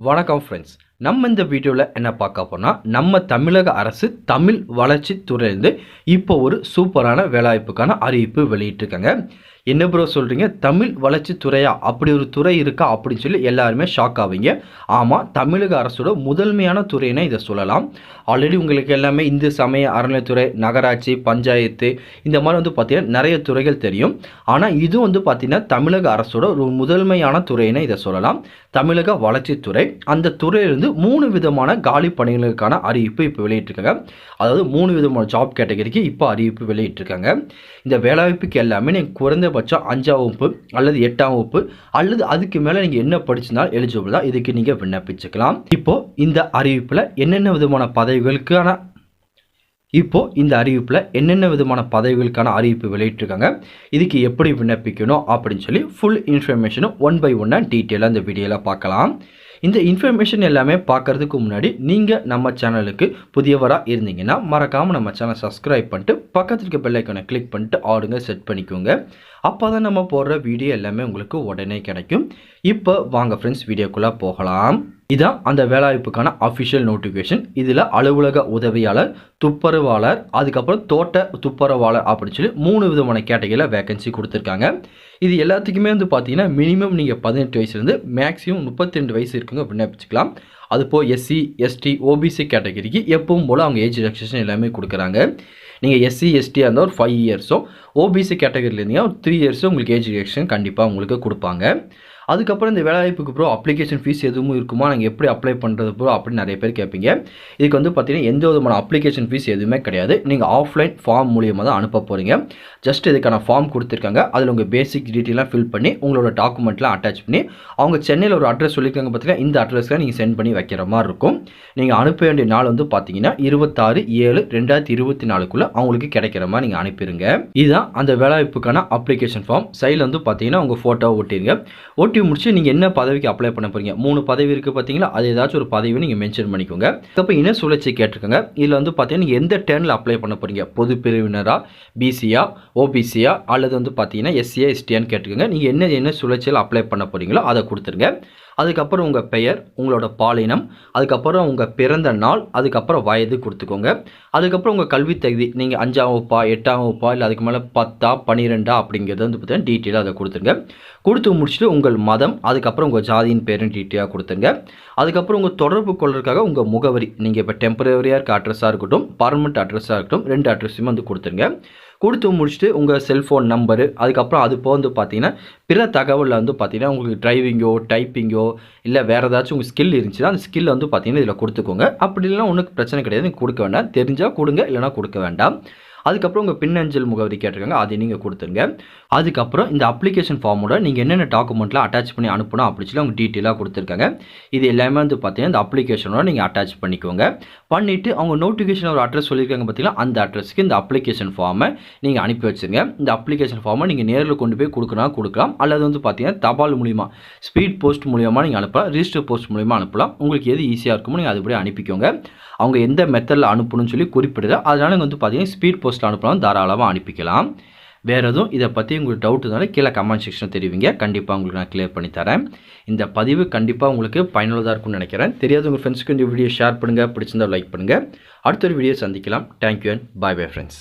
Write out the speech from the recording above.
வணக்கம் ஃப்ரெண்ட்ஸ் நம்ம இந்த வீடியோவில் என்ன பார்க்க போனால் நம்ம தமிழக அரசு தமிழ் வளர்ச்சி துறையிலேருந்து இப்போ ஒரு சூப்பரான வேலைவாய்ப்புக்கான அறிவிப்பு வெளியிட்டிருக்காங்க. என்ன ப்ரோ சொல்கிறீங்க தமிழ் வளர்ச்சி துறையா? அப்படி ஒரு துறை இருக்கா? அப்படின்னு சொல்லி எல்லாருமே ஷாக் ஆவீங்க. ஆமாம் தமிழக அரசோட முதன்மையான துறைன்னு இதை சொல்லலாம். ஆல்ரெடி உங்களுக்கு எல்லாமே இந்து சமய அறநிலைத்துறை நகராட்சி பஞ்சாயத்து இந்த மாதிரி வந்து பார்த்திங்கன்னா நிறைய துறைகள் தெரியும். ஆனால் இது வந்து பார்த்திங்கன்னா தமிழக அரசோட ஒரு முதன்மையான துறைன்னு இதை சொல்லலாம். தமிழக வளர்ச்சித்துறை அந்த துறையிலிருந்து மூணு விதமான காலி பணிகளுக்கான அறிவிப்பு இப்போ வெளியிட்டிருக்காங்க. அதாவது மூணு விதமான ஜாப் கேட்டகரிக்கு இப்போ அறிவிப்பு வெளியிட்டிருக்காங்க. இந்த வேலைவாய்ப்புக்கு எல்லாமே நீங்கள் குறைந்தபட்சம் அஞ்சாம் வகுப்பு அல்லது எட்டாம் வகுப்பு அல்லது அதுக்கு மேலே நீங்கள் என்ன படிச்சிருந்தாலும் எலிஜிபிள் தான். இதுக்கு நீங்கள் விண்ணப்பிச்சுக்கலாம். இப்போ இந்த அறிவிப்பில் என்னென்ன விதமான பதவிகளுக்கான இப்போ இந்த அறிவிப்பில் என்னென்ன விதமான பதவிகளுக்கான அறிவிப்பு வெளியிட்டிருக்காங்க. இதுக்கு எப்படி விண்ணப்பிக்கணும் அப்படின்னு சொல்லி ஃபுல் இன்ஃபர்மேஷனும் ஒன் பை ஒன்னாக டீட்டெயிலாக இந்த வீடியோவில் பார்க்கலாம். இந்த இன்ஃபர்மேஷன் எல்லாமே பார்க்கறதுக்கு முன்னாடி நீங்கள் நம்ம சேனலுக்கு புதியவராக இருந்தீங்கன்னா மறக்காமல் நம்ம சேனல் சப்ஸ்கிரைப் பண்ணிட்டு பக்கத்தில் இருக்க பெல்லைக்கனை கிளிக் பண்ணிட்டு ஆடுங்க செட் பண்ணிக்கோங்க. அப்போ தான் நம்ம போடுற வீடியோ எல்லாமே உங்களுக்கு உடனே கிடைக்கும். இப்போ வாங்க ஃப்ரெண்ட்ஸ் வீடியோக்குள்ளே போகலாம். இதான் அந்த வேலைவாய்ப்புக்கான அஃபிஷியல் நோட்டிஃபிகேஷன் இதில் அலுவலக உதவியாளர் துப்புரவாளர் அதுக்கப்புறம் தோட்ட துப்புரவாளர் அப்படின்னு சொல்லி மூணு விதமான கேட்டகரியில் வேகன்சி கொடுத்துருக்காங்க. இது எல்லாத்துக்குமே வந்து பார்த்தீங்கன்னா மினிமம் நீங்கள் பதினெட்டு வயசுலேருந்து மேக்ஸிமம் முப்பத்தி ரெண்டு வயசு இருக்குங்க விண்ணப்பிச்சுக்கலாம். அது போக எஸ்சி எஸ்டி ஓபிசி கேட்டகரிக்கு எப்பவும் போல் அவங்க ஏஜ் ரிலாக்ஸேஷன் எல்லாமே கொடுக்குறாங்க. நீங்கள் எஸ்சி எஸ்டியாக இருந்தால் ஒரு ஃபைவ் இயர்ஸோ ஓபிசி கேட்டகரியில் இருந்தீங்கன்னா ஒரு த்ரீ இயர்ஸும் உங்களுக்கு ஏஜ் ரிலாக்ஸேஷன் கண்டிப்பாக உங்களுக்கு கொடுப்பாங்க. அதுக்கப்புறம் இந்த வேலைவாய்ப்புக்கு ப்ரோ அப்ளிகேஷன் ஃபீஸ் எதுவும் இருக்குமா? நாங்கள் எப்படி அப்ளை பண்ணுறது ப்ரோ அப்படின்னு நிறைய பேர் கேட்பீங்க. இதுக்கு வந்து பார்த்தீங்கன்னா எந்த விதமான அப்ளிகேஷன் ஃபீஸ் எதுவுமே கிடையாது. நீங்கள் ஆஃப்லைன் ஃபார்ம் மூலியமாக தான் அனுப்ப போகிறீங்க ஜஸ்ட் இதுக்கான ஃபார்ம் கொடுத்துருக்காங்க. அதில் உங்கள் பேசிக் டீட்டெயிலாம் ஃபில் பண்ணி உங்களோட டாக்குமெண்ட்லாம் அட்டாச் பண்ணி அவங்க சென்னையில் ஒரு அட்ரஸ் சொல்லியிருக்காங்க பார்த்தீங்கன்னா இந்த அட்ரஸ்க்கு நீங்கள் சென்ட் பண்ணி வைக்கிற மாதிரி இருக்கும் நீங்கள் அனுப்ப வேண்டிய நாள் வந்து பார்த்தீங்கன்னா இருபத்தாறு ஏழு ரெண்டாயிரத்தி இருபத்தி நாலுக்குள்ளே அவங்களுக்கு கிடைக்கிற மாதிரி நீங்கள் அனுப்பிடுங்க இதுதான் அந்த வேலைவாய்ப்புக்கான அப்ளிகேஷன் ஃபார்ம் சைடில் வந்து பார்த்தீங்கன்னா உங்கள் ஃபோட்டோ ஒட்டிடுங்க ஒட்டி முடிச்சு நீங்கள் என்ன பதவிக்கு அப்ளை பண்ண போகிறீங்க மூணு பதவி இருக்குது பார்த்தீங்களா அது ஏதாச்சும் ஒரு பதவி நீங்கள் மென்ஷன் பண்ணிக்கோங்க. இப்போ இன சுழற்சி கேட்டிருக்காங்க. இதில் வந்து பார்த்தீங்கன்னா நீங்கள் எந்த டேர்னில் அப்ளை பண்ண போகிறீங்க பொது பிரிவினராக பிசியா ஓபிசியா அல்லது வந்து பார்த்தீங்கன்னா எஸ்சியா எஸ்டியான்னு கேட்டுக்கோங்க நீங்கள் என்ன என்ன சுழற்சியில் அப்ளை பண்ண போகிறீங்களோ அதை கொடுத்துருங்க. அதுக்கப்புறம் உங்கள் பெயர் உங்களோட பாலினம் அதுக்கப்புறம் உங்கள் பிறந்த நாள் அதுக்கப்புறம் வயது கொடுத்துக்கோங்க. அதுக்கப்புறம் உங்கள் கல்வி தகுதி நீங்கள் அஞ்சாம் வகுப்பா எட்டாம் வகுப்பா இல்லை அதுக்கு மேலே பத்தா பன்னிரெண்டா அப்படிங்கிறது வந்து பார்த்தீங்கன்னா டீட்டெயிலாக அதை கொடுத்துருங்க. கொடுத்து முடிச்சுட்டு உங்கள் மதம் அதுக்கப்புறம் உங்கள் ஜாதியின் பேரும் டீட்டெயிலாக கொடுத்துருங்க. அதுக்கப்புறம் உங்கள் தொடர்பு கொள்றதுக்காக உங்கள் முகவரி நீங்கள் இப்போ டெம்பரவரியாக இருக்க அட்ரஸாக இருக்கட்டும் பர்மனெண்ட் அட்ரஸாக இருக்கட்டும் ரெண்டு அட்ரஸுமே வந்து கொடுத்துருங்க. கொடுத்து முடிச்சுட்டு உங்கள் செல்ஃபோன் நம்பரு அதுக்கப்புறம் அது போக வந்து பார்த்தீங்கன்னா பிற தகவலில் வந்து பார்த்தீங்கன்னா உங்களுக்கு டிரைவிங்கோ டைப்பிங்கோ இல்லை வேறு ஏதாச்சும் உங்கள் ஸ்கில் இருந்துச்சுன்னா அந்த ஸ்கில் வந்து பார்த்தீங்கன்னா இதில் கொடுத்துக்கோங்க. அப்படி இல்லைனா ஒன்றும் பிரச்சனை கிடையாது. நீங்கள் கொடுக்க வேண்டாம். தெரிஞ்சால் கொடுங்க இல்லைனா கொடுக்க வேண்டாம். அதுக்கப்புறம் உங்கள் பின்னஞ்சல் முகவரி கேட்டிருக்காங்க அதை நீங்கள் கொடுத்துருங்க. அதுக்கப்புறம் இந்த அப்ளிகேஷன் ஃபார்மோட நீங்கள் என்னென்ன டாக்குமெண்ட்லாம் அட்டாச் பண்ணி அனுப்பணும் அப்படி சொல்லி அவங்க டீட்டெயிலாக கொடுத்துருக்காங்க. இது எல்லாமே வந்து பார்த்தீங்கன்னா இந்த அப்ளிகேஷனோட நீங்கள் அட்டாச் பண்ணிக்கோங்க. பண்ணிவிட்டு அவங்க நோட்டிஃபிகேஷன் ஒரு அட்ரஸ் சொல்லியிருக்காங்க பார்த்தீங்கன்னா அந்த அட்ரஸ்க்கு இந்த அப்ளிகேஷன் ஃபார்மை நீங்கள் அனுப்பி வச்சுருங்க. இந்த அப்ளிகேஷன் ஃபார்மை நீங்கள் நேரில் கொண்டு போய் கொடுக்கணும் கொடுக்கலாம். அல்லது வந்து பார்த்தீங்கன்னா தபால் மூலிமா ஸ்பீட் போஸ்ட் மூலியமாக நீங்கள் அனுப்பலாம். ரிஜிஸ்டர் போஸ்ட் மூலிமா அனுப்பலாம். உங்களுக்கு எது ஈஸியாக இருக்குமோ நீங்கள் அதுபடி அனுப்பிக்கோங்க. அவங்க எந்த மெத்தடில் அனுப்பணும்னு சொல்லி குறிப்பிடுது. அதனால் வந்து பார்த்தீங்கன்னா ஸ்பீட் போஸ்ட் போஸ்ட் அனுப்பலாம் தாராளமாக அனுப்பிக்கலாம். வேறு எதுவும் இதை பற்றி உங்களுக்கு டவுட் இருந்தாலும் கீழே கமெண்ட் செக்ஷனில் தெரிவிங்க. கண்டிப்பாக உங்களுக்கு நான் கிளியர் பண்ணி தரேன். இந்த பதிவு கண்டிப்பாக உங்களுக்கு பயனுள்ளதாக இருக்கும்னு நினைக்கிறேன். தெரியாத உங்கள் ஃப்ரெண்ட்ஸ்க்கு இந்த வீடியோ ஷேர் பண்ணுங்கள் பிடிச்சிருந்தால் லைக் பண்ணுங்கள் அடுத்த ஒரு வீடியோ சந்திக்கலாம். Thank you and bye bye friends